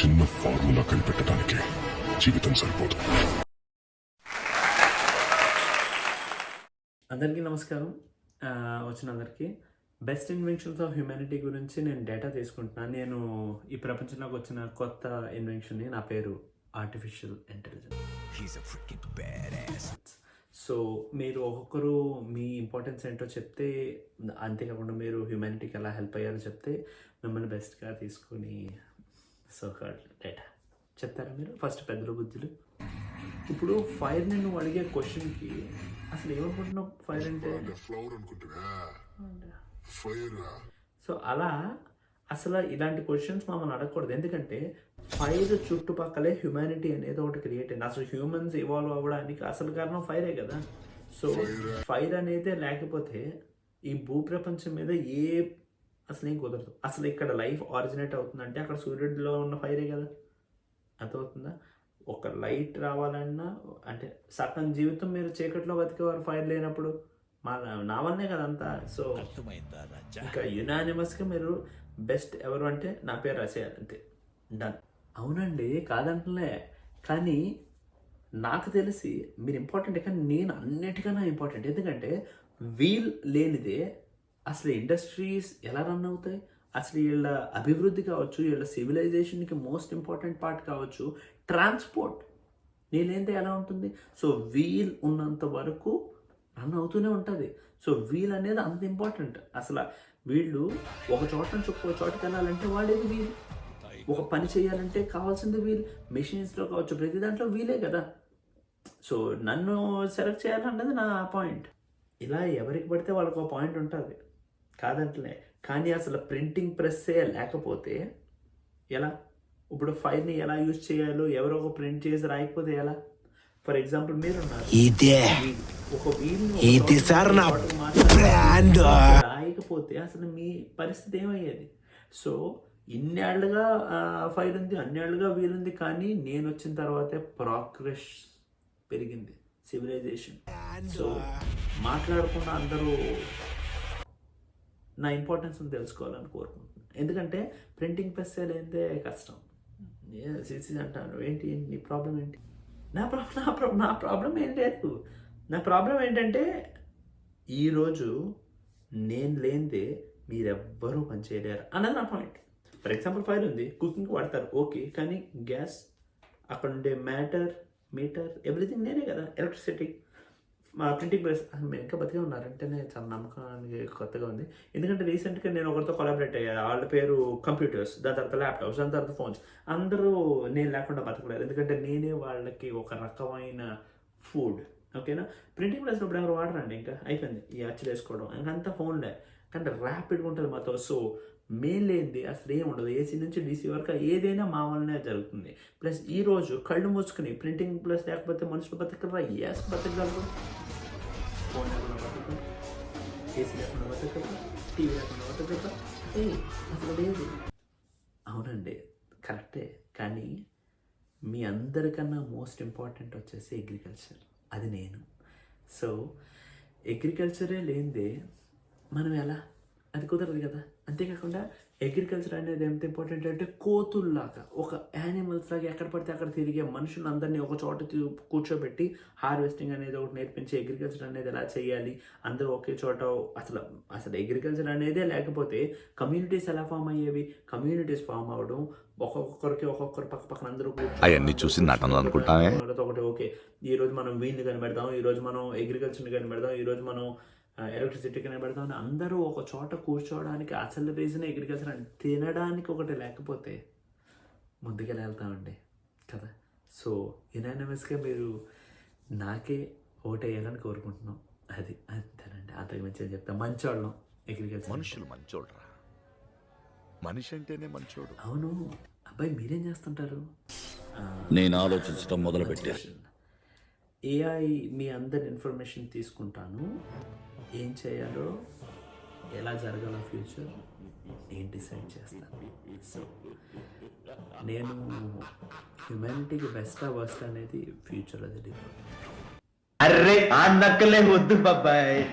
చిన్న ఫార్ములా కనిపెట్టడానికి జీవితం సరిపోదు. అందరికీ నమస్కారం. వచ్చిన అందరికీ బెస్ట్ ఇన్వెన్షన్స్ ఆఫ్ హ్యూమానిటీ గురించి నేను డేటా తీసుకుంటున్నాను. నేను ఈ ప్రపంచంలోకి వచ్చిన కొత్త ఇన్వెన్షన్ నా పేరు ఆర్టిఫిషియల్ ఇంటెలిజెన్స్. సో మీరు ఒక్కొక్కరు మీ ఇంపార్టెన్స్ ఏంటో చెప్తే అంతేకాకుండా మీరు హ్యూమానిటీకి ఎలా హెల్ప్ అయ్యారో చెప్తే మిమ్మల్ని బెస్ట్గా తీసుకుని సో డేటా చెప్తారా మీరు? ఫస్ట్ పెద్దలు బుద్ధులు. ఇప్పుడు ఫైర్ని నువ్వు అడిగే క్వశ్చన్కి అసలు ఏమనుకుంటున్నావు ఫైర్ అంటే? ఫ్లవర్ అనుకుంటున్నా. ఫైర్ సో అలా అసలు ఇలాంటి క్వశ్చన్స్ మమ్మల్ని అడగకూడదు. ఎందుకంటే ఫైర్ చుట్టుపక్కలే హ్యుమానిటీ అనేది ఒకటి క్రియేట్ అయింది. అసలు హ్యూమన్స్ ఇవాల్వ్ అవ్వడానికి అసలు కారణం ఫైరే కదా. సో ఫైర్ అనేది లేకపోతే ఈ భూప్రపంచం మీద ఏ అసలు ఏం కుదరదు. అసలు ఇక్కడ లైఫ్ ఆరిజినేట్ అవుతుందంటే అక్కడ సూర్యుడిలో ఉన్న ఫైరే కదా. అర్థమవుతుందా? ఒక లైట్ రావాలన్నా అంటే సగం జీవితం మీరు చీకట్లో బతికేవారు ఫైర్ లేనప్పుడు. మా నా వల్లనే కదా అంతా. సో ఇంకా యునానిమస్గా మీరు బెస్ట్ ఎవరు అంటే నా పేరు రాసేయాలి అంతే. డన్ అవునండి కాదంటలే కానీ నాకు తెలిసి మీరు ఇంపార్టెంట్ కానీ నేను అన్నిటికన్నా ఇంపార్టెంట్ ఎందుకంటే వీల్ లేనిదే అసలు ఇండస్ట్రీస్ ఎలా రన్ అవుతాయి? అసలు వీళ్ళ అభివృద్ధి కావచ్చు వీళ్ళ సివిలైజేషన్కి మోస్ట్ ఇంపార్టెంట్ పార్ట్ కావచ్చు ట్రాన్స్పోర్ట్ నీళ్ళేంటే ఎలా ఉంటుంది? సో వీల్ ఉన్నంత వరకు రన్ అవుతూనే ఉంటుంది. సో వీల్ అనేది అంత ఇంపార్టెంట్ అసలు వీళ్ళు ఒక చోట నుంచి ఒక చోటకి వెళ్ళాలంటే వాడేది వీల్ ఒక పని చేయాలంటే కావాల్సింది వీల్ మెషిన్స్లో కావచ్చు ప్రతి దాంట్లో వీలే కదా. సో నన్ను సెలెక్ట్ చేయాలన్నది నా పాయింట్ ఇలా ఎవరికి పడితే వాళ్ళకి ఒక పాయింట్ ఉంటుంది. కాదంటలే. కానీ అసలు ప్రింటింగ్ ప్రెస్సే లేకపోతే ఎలా? ఇప్పుడు ఫైల్ని ఎలా యూజ్ చేయాలో ఎవరో ఒక ప్రింట్ చేసి రాయకపోతే ఎలా? ఫర్ ఎగ్జాంపుల్ మీరు రాయకపోతే అసలు మీ పరిస్థితి ఏమయ్యేది? సో ఇన్నేళ్ళుగా ఫైల్ ఉంది అన్నేళ్ళుగా వీలుంది కానీ నేను వచ్చిన తర్వాతే ప్రోగ్రెస్ పెరిగింది సివిలైజేషన్. సో మాట్లాడకుండా అందరూ నా ఇంపార్టెన్స్ తెలుసుకోవాలని కోరుకుంటున్నాను. ఎందుకంటే ప్రింటింగ్ ప్రెస్ లేదే కష్టం. సిసి అంటాను. ఏంటి నీ ప్రాబ్లం ఏంటి? నా ప్రాబ్లం నా ప్రాబ్లం నా ప్రాబ్లం ఏం లేదు. నా ప్రాబ్లం ఏంటంటే ఈరోజు నేను లేనిదే మీరెవ్వరూ పని చేయలేరు అన్నది నా పాయింట్ ఫర్ ఎగ్జాంపుల్ ఫైల్ ఉంది. కుకింగ్ వాడతారు. ఓకే కానీ గ్యాస్ అక్కడ ఉండే మ్యాటర్ మీటర్ ఎవ్రీథింగ్ నేనే కదా. ఎలక్ట్రిసిటీ మా ప్రింటింగ్ ప్రెస్ ఇంకా బతికే ఉన్నారంటేనే చాలా నమ్మకానికి కొత్తగా ఉంది. ఎందుకంటే రీసెంట్గా నేను ఒకరితో కొలాబరేట్ అయ్యా వాళ్ళ పేరు కంప్యూటర్స్ దాని తర్వాత ల్యాప్టాప్స్ దాని తర్వాత ఫోన్స్ అందరూ నేను లేకుండా బతకలేదు. ఎందుకంటే నేనే వాళ్ళకి ఒక రకమైన ఫుడ్ ఓకేనా ప్రింటింగ్ ప్రెస్ ఇప్పుడు ఎవరు వాడరండి ఇంకా? అయిపోయింది. ఈ అచ్చులు వేసుకోవడం. అంతా ఫోన్లే కానీ ర్యాపిడ్గా ఉంటుంది మాతో. సో మెయిన్ లేనిది అసలు ఏం ఉండదు ఏసీ నుంచి డీసీ వరకు ఏదైనా మా వల్లనే జరుగుతుంది. ప్లస్ ఈరోజు కళ్ళు మూసుకుని ప్రింటింగ్ ప్లస్ లేకపోతే మనుషులు బతకరా? ఎస్ బతకగలరు. ఫోన్ లేకుండా బతకరు? ఏసీ లేకుండా బతకరు? టీవీ లేకుండా బతకరు? ఏ అసలు లేదు. అవునండి. కరెక్టే. కానీ మీ అందరికన్నా మోస్ట్ ఇంపార్టెంట్ వచ్చేసి అగ్రికల్చర్ అది నేను. సో అగ్రికల్చరే లేనిదే మనం ఎలా అది కుదరదు కదా. అంతేకాకుండా అగ్రికల్చర్ అనేది ఎంత ఇంపార్టెంట్ అంటే కోతుల్లాగా ఒక యానిమల్స్ లాగా ఎక్కడ పడితే అక్కడ తిరిగే మనుషులందరినీ ఒక చోట కూర్చోబెట్టి హార్వెస్టింగ్ అనేది ఒకటి నేర్పించి అగ్రికల్చర్ అనేది ఎలా చేయాలి అందరూ ఒకే చోట అసలు అసలు అగ్రికల్చర్ అనేదే లేకపోతే కమ్యూనిటీస్ ఎలా ఫామ్ అయ్యేవి? కమ్యూనిటీస్ ఫామ్ అవ్వడం ఒక్కొక్కరికి ఒక్కొక్కరు పక్క పక్కన అందరూ అవన్నీ చూసి నటనలు ఒకటి ఓకే ఈ రోజు మనం వీన్ని కనిపెడదాం ఈ రోజు మనం అగ్రికల్చర్ని కనిపెడదాం ఈ రోజు మనం ఎలక్ట్రిసిటీ అని అందరూ ఒక చోట కూర్చోవడానికి అసలు రీజన్ అగ్రికల్చర్ అని తినడానికి ఒకటి లేకపోతే ముందుకెళ్ళి వెళ్తామండి కదా? సో యునానిమస్గా మీరు నాకే ఓటేయాలని కోరుకుంటున్నాం. అది అంతేనండి. అంతకు మించి ఏం చెప్తాం. మంచోళ్ళం అగ్రికల్చర్ మనుషులు మంచోడ్రా మనిషి అంటేనే మంచోడు. అవును. అబ్బాయి మీరేం చేస్తుంటారు? నేను ఆలోచించడం మొదలుపెట్టా. ఏఐ మీ అందరి ఇన్ఫర్మేషన్ తీసుకుంటాను. ఏం చేయాలో ఎలా జరగాలో ఫ్యూచర్ నేను డిసైడ్ చేస్తాను. సో నేను హ్యుమానిటీకి బెస్ట్ వర్స్ట్ అనేది ఫ్యూచర్లో తెలియదు అరే ఆ నక్కలే వద్దు బాబాయ్.